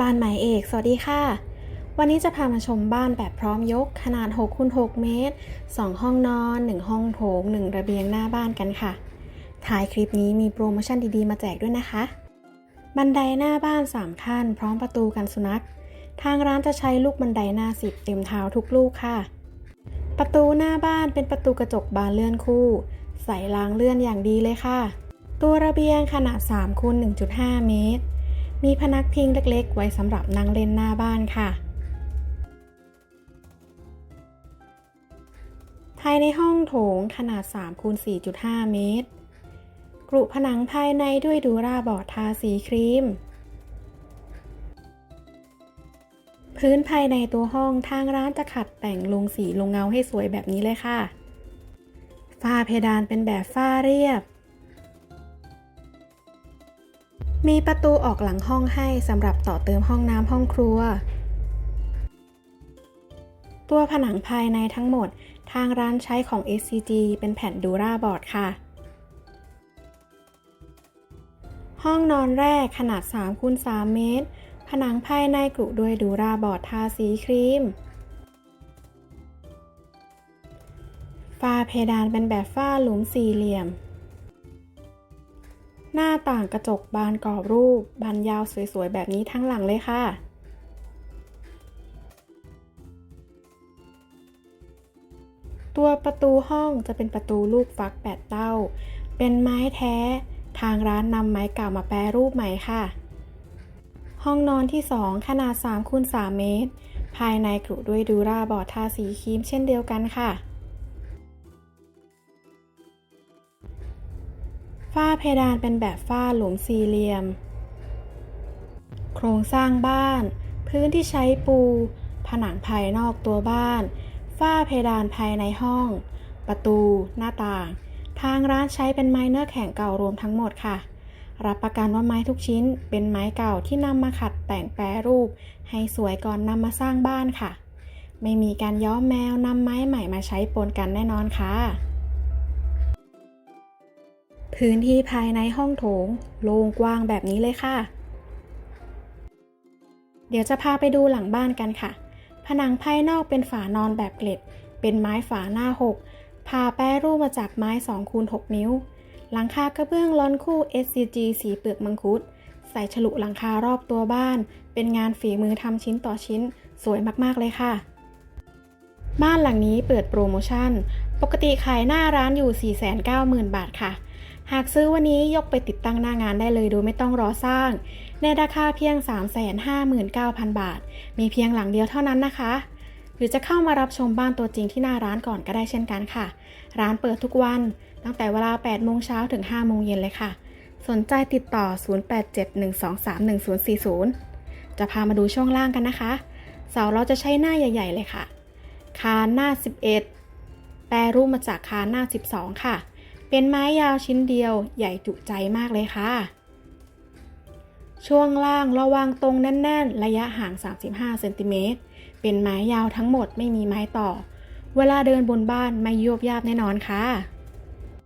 บ้านหมายเอก สวัสดีค่ะ วันนี้จะพามาชมบ้านแบบพร้อมยกขนาด6คูณ6เมตร 2 ห้องนอน 1 ห้องโถง 1 ระเบียงหน้าบ้านกันค่ะ ท้ายคลิปนี้มีโปรโมชั่นดีๆ มาแจกด้วยนะคะ บันไดหน้าบ้าน 3 ขั้น พร้อมประตูกันสุนัข ทางร้านจะใช้ลูกบันไดหน้าสิบเต็มเท้าทุกลูกค่ะ ประตูหน้าบ้านเป็นประตูกระจกบานเลื่อนคู่ ใส่รางเลื่อนอย่างดีเลยค่ะ ตัวระเบียงขนาด3คูณ1.5 เมตร มีพนักพิงเล็กๆ ไว้สำหรับนั่งเล่นหน้าบ้านค่ะ ภายในห้องโถงขนาด3คูณ4.5 เมตร กรุผนังภายในด้วยดูราบอร์ดทาสีครีม พื้นภายในตัวห้องทางร้านจะขัดแต่งลงสีลงเงาให้สวยแบบนี้เลยค่ะ ฝ้าเพดานเป็นแบบฝ้าเรียบ มีประตูออกหลังห้องให้สำหรับต่อเติมห้องน้ำห้องครัว ตัวผนังภายในทั้งหมด ทางร้านใช้ของ SCG เป็นแผ่นดูราบอร์ดค่ะ ห้องนอนแรกขนาด3คูณ3เมตร ผนังภายในกรุด้วยดูราบอร์ดทาสีครีมฝ้าเพดานเป็นแบบฝ้าหลุมสี่เหลี่ยม หน้าต่างกระจกบานกรอบรูป บานยาวสวยๆ แบบนี้ทั้งหลังเลยค่ะตัวประตูห้องจะเป็นประตูลูกฟักแปดเต้า เป็นไม้แท้ ทางร้านนำไม้เก่ามาแปรรูปใหม่ค่ะ ห้องนอนที่ 2 ขนาด3คูณ3เมตร ภายในกรุด้วยดูราบอร์ดทาสีครีมเช่นเดียวกันค่ะ ฝ้าเพดานเป็นแบบฝ้าหลุมสี่เหลี่ยม โครงสร้างบ้าน พื้นที่ใช้ปู ผนังภายนอกตัวบ้าน ฝ้าเพดานภายในห้อง ประตู หน้าต่าง ทางร้านใช้เป็นไม้เนื้อแข็งเก่ารวมทั้งหมดค่ะ รับประกันว่าไม้ทุกชิ้นเป็นไม้เก่าที่นำมาขัดแต่งแปรรูป ให้สวยก่อนนำมาสร้างบ้านค่ะ ไม่มีการย้อมแมวนำไม้ใหม่มาใช้ปนกันแน่นอนค่ะ พื้นที่ภายในห้องโถงโล่งกว้างแบบนี้เลยค่ะ เดี๋ยวจะพาไปดูหลังบ้านกันค่ะ ผนังภายนอกเป็นฝานอนแบบเกล็ด เป็นไม้ฝาหน้าหกผ่าแปรรูปมาจากไม้2คูณ6นิ้ว หลังคากระเบื้องล้อนคู่ SCG สีเปลือกมังคุด ใส่ฉลุหลังคารอบตัวบ้าน เป็นงานฝีมือทำชิ้นต่อชิ้น สวยมากๆเลยค่ะ บ้านหลังนี้เปิดโปรโมชั่น ปกติขายหน้าร้านอยู่ 490,000 บาทค่ะ หากซื้อวันนี้ยกไปติดตั้งหน้างานได้เลยโดยไม่ต้องรอสร้าง ในราคาเพียง 359,000 บาท มีเพียงหลังเดียวเท่านั้นนะคะ หรือจะเข้ามารับชมบ้านตัวจริงที่หน้าร้านก่อนก็ได้เช่นกันค่ะ ร้านเปิดทุกวัน ตั้งแต่เวลา 8 โมงเช้าถึง 5 โมงเย็นเลยค่ะ สนใจติดต่อ 0871231040 จะพามาดูช่วงล่างกันนะคะ เสาเราจะใช้หน้าใหญ่ ๆ เลยค่ะ คานหน้า 11 แปรรูปมาจากคานหน้า 12 ค่ะ เป็นไม้ยาวชิ้นเดียวใหญ่จุใจมากเลยค่ะ ช่วงล่างระวังตรงแน่น ๆ ระยะห่าง 35เซนติเมตรเป็นไม้ยาวทั้งหมดไม่มีไม้ต่อ เวลาเดินบนบ้านไม่ยวบยาบแน่นอนค่ะ